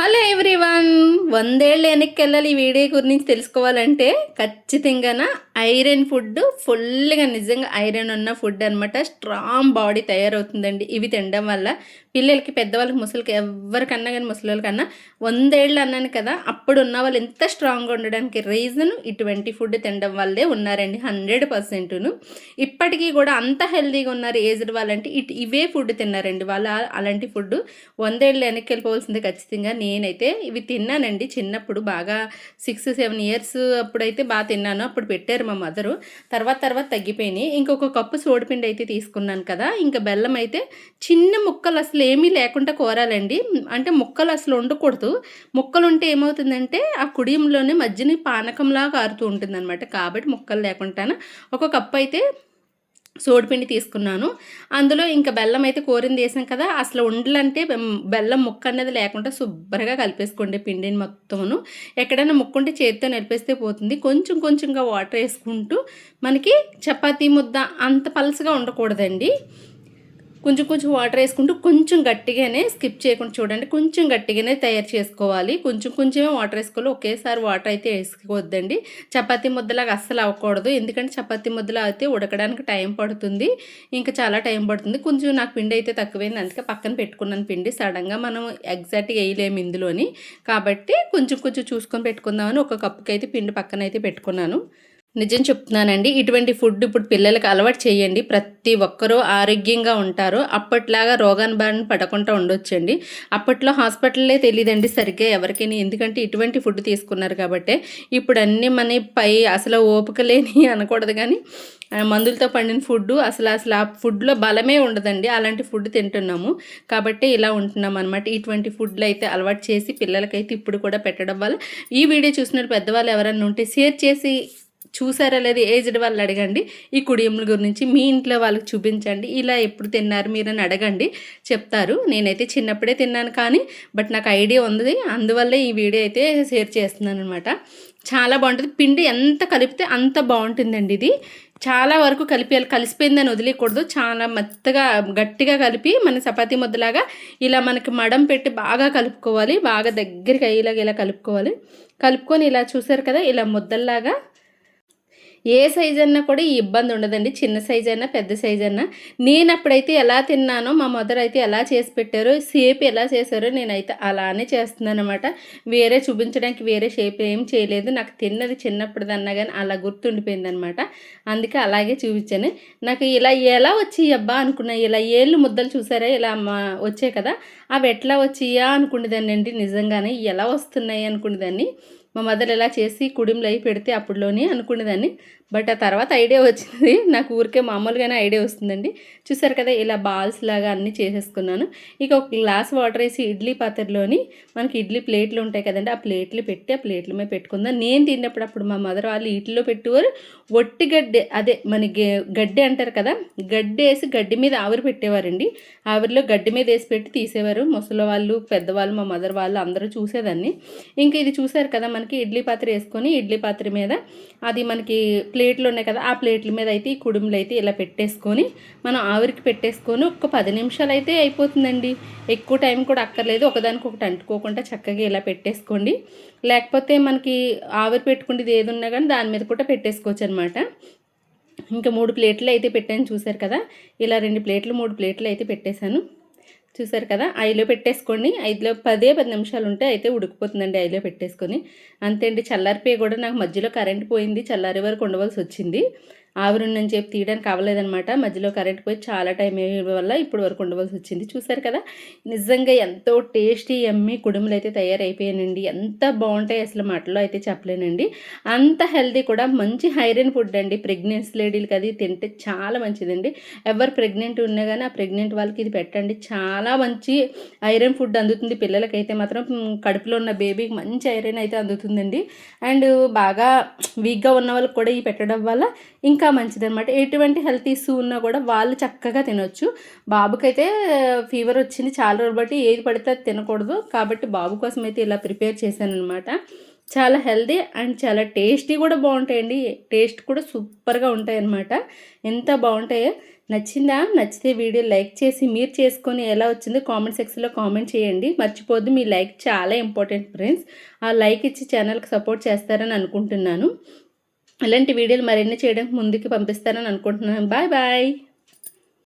Hello everyone. వందేళ్ళు వెనక్కి వెళ్ళాలి ఈ వీడియో గురించి తెలుసుకోవాలంటే ఖచ్చితంగా ఐరన్ ఫుడ్ ఫుల్గా నిజంగా ఐరన్ ఉన్న ఫుడ్ అనమాట స్ట్రాంగ్ బాడీ తయారవుతుందండి. ఇవి తినడం వల్ల పిల్లలకి పెద్దవాళ్ళకి ముసలికి ఎవరికన్నా కానీ ముసలికన్నా వందేళ్ళు అన్నాను కదా అప్పుడు ఉన్న వాళ్ళు ఎంత స్ట్రాంగ్గా ఉండడానికి రీజన్ ఇటువంటి ఫుడ్ తినడం వల్లే ఉన్నారండి హండ్రెడ్ పర్సెంట్ను. ఇప్పటికీ కూడా అంత హెల్తీగా ఉన్నారు ఏజ్డ్ వాళ్ళంటే ఇటు ఇవే ఫుడ్ తిన్నారండి. వాళ్ళు అలాంటి ఫుడ్ వందేళ్ళు వెనక్కి వెళ్ళిపోవాల్సింది ఖచ్చితంగా. నేనైతే ఇవి తిన్నానండి. చిన్నప్పుడు బాగా సిక్స్ సెవెన్ ఇయర్స్ అప్పుడైతే బాగా తిన్నాను. అప్పుడు పెట్టారు మా మదరు. తర్వాత తర్వాత తగ్గిపోయినాయి. ఇంకొక కప్పు సోడిపిండి అయితే తీసుకున్నాను కదా. ఇంకా బెల్లం అయితే చిన్న ముక్కలు అసలు ఏమీ లేకుండా కోరాలండి. అంటే ముక్కలు అసలు ఉండకూడదు ముక్కలు ఉంటే ఏమవుతుందంటే ఆ కుడియంలోనే మధ్యని పానకంలా కారుతూ ఉంటుంది అనమాట కాబట్టి ముక్కలు లేకుండా ఒక కప్పు అయితే సోడిపిండి తీసుకున్నాను. అందులో ఇంకా బెల్లం అయితే కోరింది వేసాం కదా అసలు ఉండలంటే బెల్లం ముక్క అనేది లేకుండా శుభ్రంగా కలిపేసుకోండి పిండిని మొత్తమును. ఎక్కడైనా ముక్కుంటే చేతితో నలిపేస్తే పోతుంది. కొంచెం కొంచెంగా వాటర్ వేసుకుంటూ మనకి చపాతీ ముద్ద అంత పలసగా ఉండకూడదండి. కొంచెం కొంచెం వాటర్ వేసుకుంటూ కొంచెం గట్టిగానే స్కిప్ చేయకుండా చూడండి. కొంచెం గట్టిగానే తయారు చేసుకోవాలి. కొంచెం కొంచెమే వాటర్ వేసుకోవాలి. ఒకేసారి వాటర్ అయితే వేసుకోవద్దండి. చపాతీ ముద్దలాగా అస్సలు అవ్వకూడదు. ఎందుకంటే చపాతీ ముద్దలా అయితే ఉడకడానికి టైం పడుతుంది. ఇంకా చాలా టైం పడుతుంది. కొంచెం నాకు పిండి అయితే తక్కువైంది. అందుకే పక్కన పెట్టుకున్నాను పిండి. సడన్గా మనం ఎగ్జాక్ట్గా వేయలేము ఇందులోని. కాబట్టి కొంచెం కొంచెం చూసుకొని పెట్టుకుందామని ఒక కప్పుకి అయితే పిండి పక్కన అయితే పెట్టుకున్నాను. నిజం చెప్తున్నానండి. ఇటువంటి ఫుడ్ ఇప్పుడు పిల్లలకి అలవాటు చేయండి. ప్రతి ఒక్కరూ ఆరోగ్యంగా ఉంటారు. అప్పట్లాగా రోగాన్ని బారిన పడకుండా ఉండొచ్చండి. అప్పట్లో హాస్పిటల్లే తెలియదండి సరిగ్గా ఎవరికైనా. ఎందుకంటే ఇటువంటి ఫుడ్ తీసుకున్నారు కాబట్టి. ఇప్పుడు అన్నీ మన పై అసలు ఓపిక లేని అనకూడదు కానీ మందులతో పండిన ఫుడ్ అసలు అసలు ఆ ఫుడ్లో బలమే ఉండదండి. అలాంటి ఫుడ్ తింటున్నాము. కాబట్టి ఇలా ఉంటున్నాం అనమాట ఇటువంటి ఫుడ్లు అయితే అలవాటు చేసి పిల్లలకైతే ఇప్పుడు కూడా పెట్టడం వల్ల ఈ వీడియో చూసిన పెద్దవాళ్ళు ఎవరైనా ఉంటే షేర్ చేసి చూసారా లేదా ఏజ్డ్ వాళ్ళు అడగండి. ఈ కుడియముల గురించి మీ ఇంట్లో వాళ్ళకి చూపించండి. ఇలా ఎప్పుడు తిన్నారు మీరని అడగండి. చెప్తారు. నేనైతే చిన్నప్పుడే తిన్నాను కానీ బట్ నాకు ఐడియా ఉంది. అందువల్ల ఈ వీడియో అయితే షేర్ చేస్తున్నాను అనమాట చాలా బాగుంటుంది. పిండి ఎంత కలిపితే అంత బాగుంటుందండి ఇది. చాలా వరకు కలిపేయాలి కలిసిపోయిందని వదిలేయకూడదు. చాలా మెత్తగా గట్టిగా కలిపి మన చపాతీ ముద్దలాగా ఇలా మనకి మడం పెట్టి బాగా కలుపుకోవాలి. బాగా దగ్గరికి అయ్యేలాగా ఇలా కలుపుకోవాలి. కలుపుకొని ఇలా చూసారు కదా ఇలా ముద్దల్లాగా ఏ సైజ్ అన్నా కూడా ఈ ఇబ్బంది ఉండదండి. చిన్న సైజ్ అయినా పెద్ద సైజ్ అయినా నేను అప్పుడైతే ఎలా తిన్నానో మా మదర్ అయితే ఎలా చేసి పెట్టారో షేప్ ఎలా చేశారో నేనైతే అలానే చేస్తున్నాను అనమాట వేరే చూపించడానికి వేరే షేప్ ఏం చేయలేదు. నాకు తిన్నది చిన్నప్పుడు అన్నా కానీ అలా గుర్తుండిపోయింది అనమాట అందుకే అలాగే చూపించాను. నాకు ఇలా ఎలా వచ్చి అబ్బా అనుకున్నా ఇలా ఏళ్ళు ముద్దలు చూసారా ఇలా మా వచ్చాయి కదా అవి ఎట్లా వచ్చియా అనుకునేదాన్ని అండి నిజంగానే ఎలా వస్తున్నాయి అనుకునేదాన్ని. మా మదర్ ఎలా చేసి కుడింలో అయి పెడితే అప్పుడులోనే అనుకునేదాన్ని. బట్ ఆ తర్వాత ఐడియా వచ్చింది. నాకు ఊరికే మామూలుగానే ఐడియా వస్తుందండి. చూసారు కదా ఇలా బాల్స్ లాగా అన్నీ చేసేసుకున్నాను. ఇక ఒక గ్లాస్ వాటర్ వేసి ఇడ్లీ పాత్రలోని మనకి ఇడ్లీ ప్లేట్లు ఉంటాయి కదండి ఆ ప్లేట్లు పెట్టి ఆ ప్లేట్ల మీద పెట్టుకుందాం. నేను తిన్నప్పుడు అప్పుడు మా మదర్ వాళ్ళు ఇడ్లీలో పెట్టేవారు ఒట్టి గడ్డే అదే మన గె- గడ్డి అంటారు కదా గడ్డి వేసి గడ్డి మీద ఆవిరి పెట్టేవారండి. ఆవిరిలో గడ్డి మీద వేసి పెట్టి తీసేవారు. ముసలి వాళ్ళు పెద్దవాళ్ళు మా మదర్ వాళ్ళు అందరూ చూసేదాన్ని. ఇంకా ఇది చూసారు కదా మనకి ఇడ్లీ పాత్ర వేసుకొని ఇడ్లీ పాత్ర మీద అది మనకి ప్లేట్లు ఉన్నాయి కదా ఆ ప్లేట్ల మీద అయితే ఈ కుడుములు అయితే ఇలా పెట్టేసుకొని మనం ఆవిరికి పెట్టేసుకొని ఒక పది నిమిషాలు అయితే అయిపోతుందండి. ఎక్కువ టైం కూడా అక్కర్లేదు ఒకదానికి ఒకటి అంటుకోకుండా చక్కగా ఇలా పెట్టేసుకోండి. లేకపోతే మనకి ఆవిరి పెట్టుకునేది ఏది ఉన్నా కానీ దాని మీద కూడా పెట్టేసుకోవచ్చు అనమాట ఇంకా మూడు ప్లేట్లు అయితే పెట్టాను చూసారు కదా? ఇలా రెండు ప్లేట్లు మూడు ప్లేట్లు అయితే పెట్టేశాను. చూసారు కదా? ఐలో పెట్టేసుకోండి ఐదులో పదే పది నిమిషాలు ఉంటే అయితే ఉడికిపోతుందండి ఐలో పెట్టేసుకొని. అంతే అండి చల్లారిపోయి కూడా నాకు మధ్యలో కరెంట్ పోయింది చల్లారి వరకు ఉండవలసి వచ్చింది. ఆవిరి ఉందని చెప్పి తీయడానికి అవ్వలేదనమాట మధ్యలో కరెంట్ పోయి చాలా టైం అయ్యే వల్ల ఇప్పుడు వరకు ఉండవలసి వచ్చింది. చూసారు కదా? నిజంగా ఎంతో టేస్టీ ఎమ్మి కుడుములు అయితే తయారైపోయానండి ఎంత బాగుంటాయి అసలు మాటలో అయితే చెప్పలేనండి. అంత హెల్తీ కూడా మంచి ఐరన్ ఫుడ్ అండి. ప్రెగ్నెన్సీ లేడీలకి అది తింటే చాలా మంచిదండి. ఎవరు ప్రెగ్నెంట్ ఉన్నా కానీ ఆ ప్రెగ్నెంట్ వాళ్ళకి ఇది పెట్టండి. చాలా మంచి ఐరన్ ఫుడ్ అందుతుంది. పిల్లలకైతే మాత్రం కడుపులో ఉన్న బేబీకి మంచి ఐరన్ అయితే అందుతుందండి. అండ్ బాగా వీక్గా ఉన్న వాళ్ళకి కూడా ఈ పెట్టడం వల్ల ఇంకా ఇంకా మంచిదన్నమాట. ఎటువంటి హెల్త్ ఇష్యూ ఉన్నా కూడా వాళ్ళు చక్కగా తినొచ్చు. బాబుకైతే ఫీవర్ వచ్చింది చాలా రోజులు బట్టి ఏది పడితే అది తినకూడదు. కాబట్టి బాబు కోసం అయితే ఇలా ప్రిపేర్ చేశాను అనమాట చాలా హెల్దీ అండ్ చాలా టేస్టీ కూడా బాగుంటాయండి. టేస్ట్ కూడా సూపర్గా ఉంటాయన్నమాట. ఎంత బాగుంటాయో. నచ్చిందా? నచ్చితే వీడియో లైక్ చేసి మీరు చేసుకొని ఎలా వచ్చిందో కామెంట్ సెక్షన్లో కామెంట్ చేయండి. మర్చిపోద్దు మీ లైక్ చాలా ఇంపార్టెంట్ ఫ్రెండ్స్. ఆ లైక్ ఇచ్చి ఛానల్కి సపోర్ట్ చేస్తారని అనుకుంటున్నాను. ఇలాంటి వీడియోలు మరిన్ని చేయడానికి ముందుకు పంపిస్తానని అనుకుంటున్నాను. Bye bye.